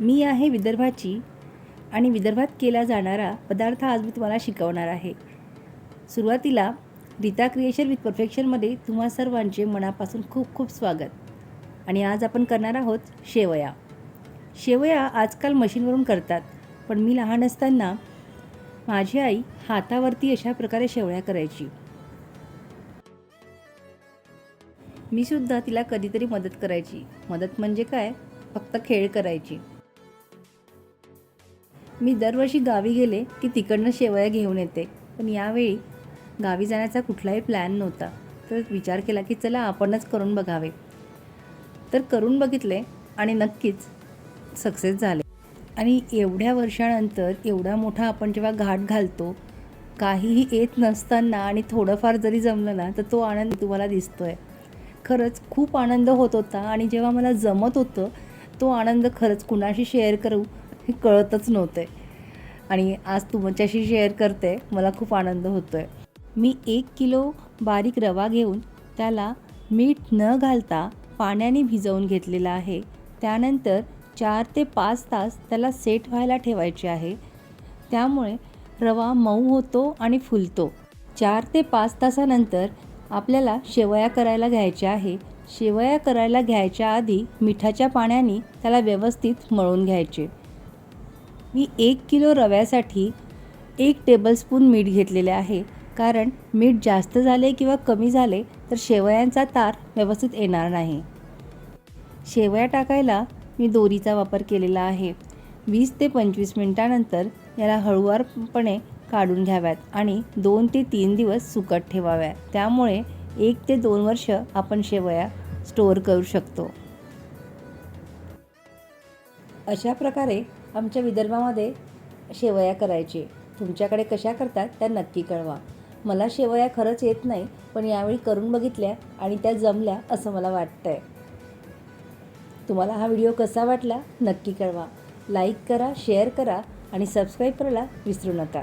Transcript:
मी आहे विदर्भाची आणि विदर्भात केला जाणारा पदार्थ आज मी तुम्हाला शिकवणार आहे. सुरुवातीला रीता क्रिएशन विथ परफेक्शनमध्ये तुम्हा सर्वांचे मनापासून खूप खूप स्वागत. आणि आज आपण करणार आहोत शेवया. शेवया आजकाल मशीनवरून करतात पण मी लहान असताना माझी आई हातावरती अशा प्रकारे शेवया करायची. मी सुद्धा तिला कधीतरी मदत करायची. मदत म्हणजे काय? फक्त खेळ करायची. मी दरवर्षी गावी गेले की तिकडनं शेवया घेऊन येते. पण यावेळी गावी जाण्याचा कुठलाही प्लॅन नव्हता. तर विचार केला की चला आपणच करून बघावे. तर करून बघितले आणि नक्कीच सक्सेस झाले. आणि एवढ्या वर्षानंतर एवढा मोठा आपण जेव्हा घाट घालतो काहीही येत नसताना आणि थोडंफार जरी जमलं ना तर तो आनंद तुम्हाला दिसतोय. खरंच खूप आनंद होत होता आणि जेव्हा मला जमत होतं तो आनंद खरंच कुणाशी शेअर करू हे कळतच नव्हते. आणि आज तुमच्याशी शेअर करते मला खूप आनंद होतो आहे मी एक किलो बारीक रवा घेऊन त्याला मीठ न घालता पाण्याने भिजवून घेतलेला आहे. त्यानंतर चार ते पाच तास त्याला सेट व्हायला ठेवायचे आहे. त्यामुळे रवा मऊ होतो आणि फुलतो. चार ते पाच तासानंतर आपल्याला शेवया करायला घ्यायच्या आहे. शेवया करायला घ्यायच्या आधी मिठाच्या पाण्याने त्याला व्यवस्थित मळून घ्यायचे. मी एक किलो रव्यासाठी एक टेबलस्पून मीठ घेतलेले आहे. कारण मीठ जास्त झाले किंवा कमी झाले तर शेवयांचा तार व्यवस्थित येणार नाही. शेवया टाकायला मी दोरीचा वापर केलेला आहे. वीस ते पंचवीस मिनटानंतर याला हळुवारपणे काढून घ्याव्यात आणि दोन ते तीन दिवस सुकट ठेवाव्या. त्यामुळे एक ते दोन वर्ष आपण शेवया स्टोअर करू शकतो. अशा प्रकारे आमच्या विदर्भामध्ये शेवया करायचे. तुमच्याकडे कशा करतात त्या नक्की कळवा. मला शेवया खरंच येत नाही पण यावेळी करून बघितल्या आणि त्या जमल्या असं मला वाटतं आहे तुम्हाला हा व्हिडिओ कसा वाटला नक्की कळवा. लाईक करा शेअर करा आणि सबस्क्राईब करायला विसरू नका.